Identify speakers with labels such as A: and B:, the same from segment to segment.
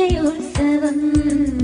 A: Seven.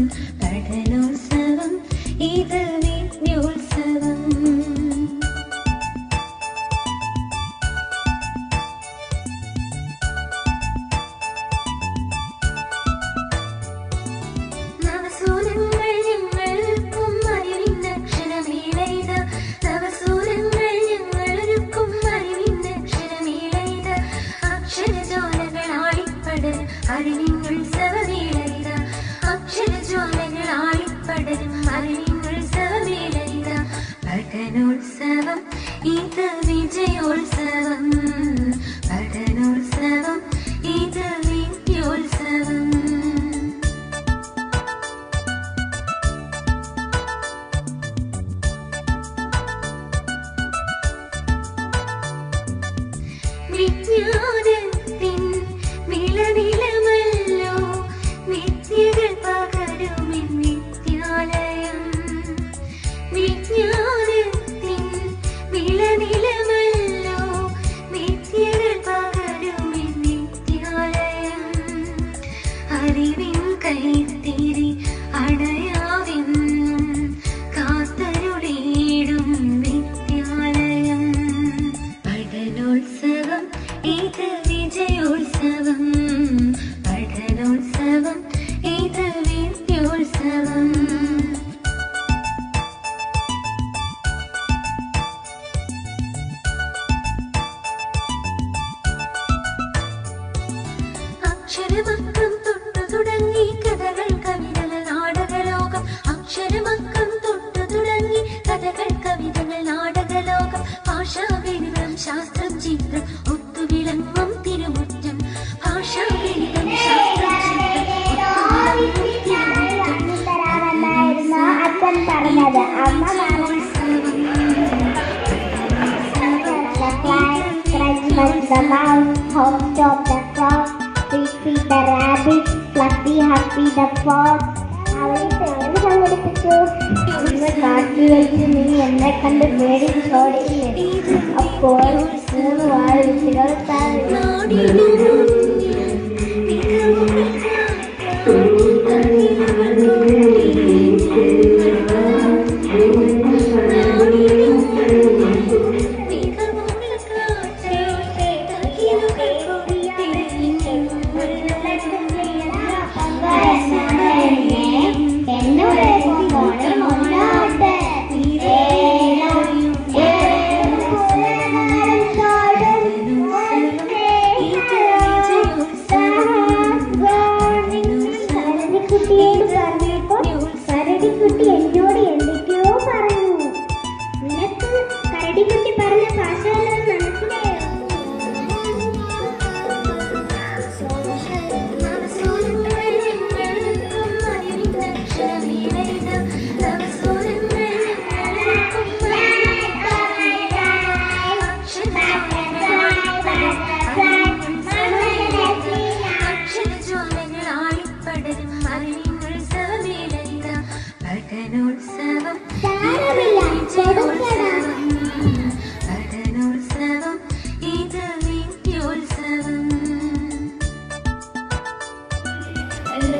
A: ഗാനോത്സവം ഇത് വിജയോത്സവം
B: അച്ഛൻ പറഞ്ഞത് അമ്മ Mouse hopped off the frog, Fifi the rabbit, Fluffy Happy the fox. അവരെ സംഘടിപ്പിച്ചു ഇവർ കാട്ടി വെച്ച് നീ എന്നെ കണ്ട് പേടിച്ചോടില്ലേ അപ്പോൾ മൂന്ന് വാഴ വിട്ടുകൾ താഴെ
A: Thank
B: you. വടനോത്സവം
A: വടനോത്സവം ഇത് വിദ്യോത്സവം
C: അല്ല